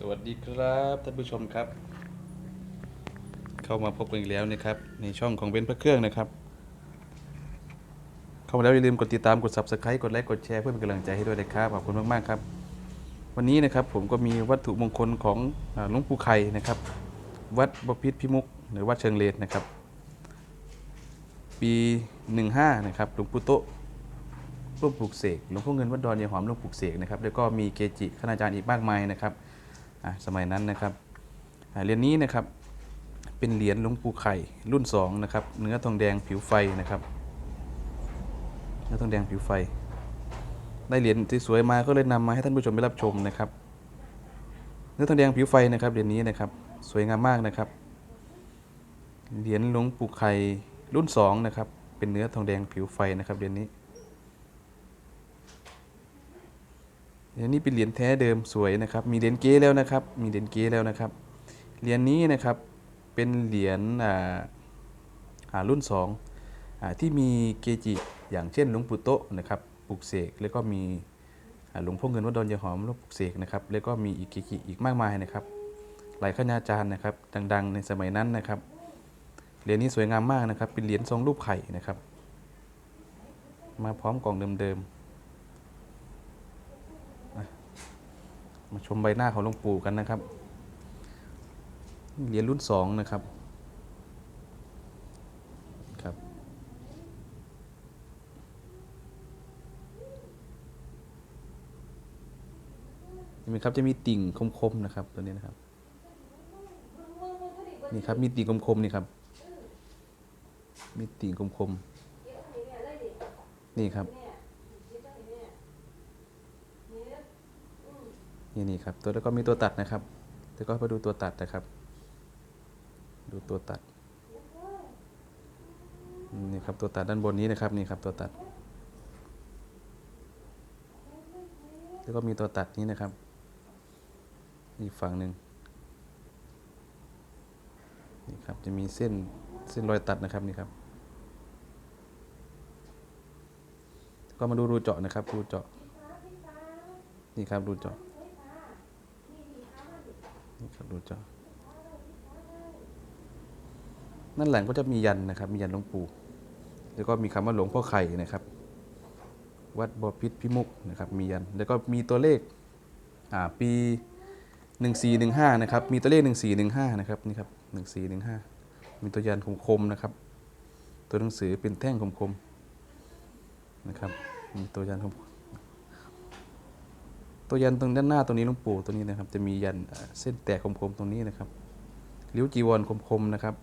สวัสดีครับท่านผู้ชมครับ เข้ามาพบกันอีกแล้วนะครับในช่องของเบนพระเครื่องนะครับ เข้ามาแล้วอย่าลืมกดติดตามกด subscribe กดไลค์กดแชร์เพื่อเป็นกำลังใจให้ด้วยนะครับขอบคุณมากๆครับ วันนี้นะครับผมก็มีวัตถุมงคลของหลวงปู่ไข่นะครับ วัดบพิตรพิมุกหรือวัดเชิงเลนนะครับ ปี 15นะครับหลวงปู่โตร่วมปลูกเสกหลวงพ่อเงินวัดดอนยายหอมร่วมปลูกเสกนะครับแล้วก็มีเกจิคณาจารย์อีกมากมายนะครับ สมัยนั้นนะครับเหรียญนี้นะครับเป็นเหรียญหลวงปู่ไข่รุ่น2นะครับเนื้อทองแดงผิวไฟนะครับเนื้อทองแดงผิวไฟ ได้เหรียญที่สวยมาก็เลยนำมาให้ท่านผู้ชมได้รับชมนะครับ เนื้อทองแดงผิวไฟนะครับเหรียญนี้นะครับสวยงามมากนะครับเหรียญหลวงปู่ไข่รุ่น2นะครับเป็นเนื้อทองแดงผิวไฟนะครับเหรียญนี้ เหรียญนี้เป็นเหรียญแท้เดิมสวยนะครับ มีเหรียญเก๊แล้วนะครับ มีเหรียญเก๊แล้วนะครับ เหรียญนี้นะครับเป็นเหรียญรุ่น2อ่าที่มีเกจิอย่างเช่นหลวงปู่โตะนะครับปลุกเสกแล้วก็มีหลวงพ่อเงินวัดดอนยาหอมร่วมปลุกเสกนะครับแล้วก็มีอีกเกจิอีกมากมายนะครับหลายคณาจารย์นะครับ ดัง ๆ ในสมัยนั้นนะครับเหรียญนี้สวยงามมากนะครับ เป็นเหรียญทรงรูปไข่นะครับ มาพร้อมกล่องเดิมๆ มาชมใบหน้าของหลวงปู่กันนะครับ เหรียญรุ่นสองนะครับ ครับ เห็นไหมครับจะมีติ่งคมๆนะครับตัวนี้นะครับ นี่ครับมีติ่งคมๆนี่ครับ มีติ่งคมๆ นี่ครับ นี่นี่ครับตัวแล้วก็มีตัวตัดนะครับ แล้วก็มาดูตัวตัดนะครับ ดูตัวตัดนี่ครับตัวตัดด้านบนนี้นะครับนี่ครับตัวตัด แล้วก็มีตัวตัดนี้นะครับอีกฝั่งหนึ่งนี่ครับจะมีเส้นเส้นรอยตัดนะครับนี่ครับ ก็มาดูรูเจาะนะครับรูเจาะนี่ครับรูเจาะ ครับดูจอนั่นแหละก็จะมียันนะครับ มียันหลวงปู่ แล้วก็มีคำว่าหลวงพ่อไข่นะครับ วัดบพิษพิมุกนะครับ มียัน แล้วก็มีตัวเลขอ่าปี 1415 นะครับ มีตัวเลข 1415 นะครับ นี่ครับ 1415 มีตัวยันคมๆนะครับ ตัวหนังสือเป็นแท่งคมๆนะครับ มีตัวยันคม ตัวยันตรงด้านหน้าตรงนี้หลวงปู่ตัวนี้นะครับ จะมียันเส้นแตกคมๆตรงนี้นะครับริ้วจีวรคมๆนะครับ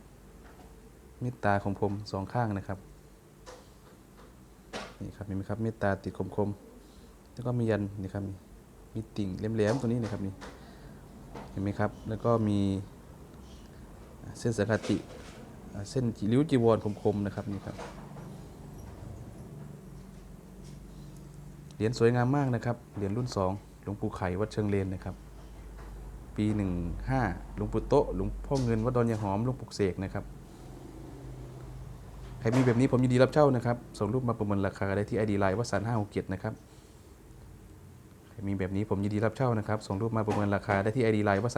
เมตตาคมๆสองข้างนะครับนี่ครับเห็นไหมครับเมตตาติดคมๆแล้วก็มียันนี่ครับมีติ่งแหลมๆตัวนี้นะครับนี่เห็นไหมครับแล้วก็มีเส้นสังคติเส้นริ้วจีวรคมๆนะครับนี่ครับเหรียญสวยงามมากนะครับเหรียญรุ่นสอง หลวงปู่ไข่วัดเชิงเลนนะครับ ปีหนึ่งห้าหลวงปู่โตหลวงพ่อเงินวัดดอนยายหอมหลวงปู่เสกนะครับใครมีแบบนี้ผมยินดีรับเช่านะครับส่งรูปมาประเมินราคาได้ที่ไอดีไลน์วัสันห้าหกเจ็ดนะครับใครมีแบบนี้ผมยินดีรับเช่านะครับส่งรูปมาประเมินราคาได้ที่ไอดีไลน์วัสัน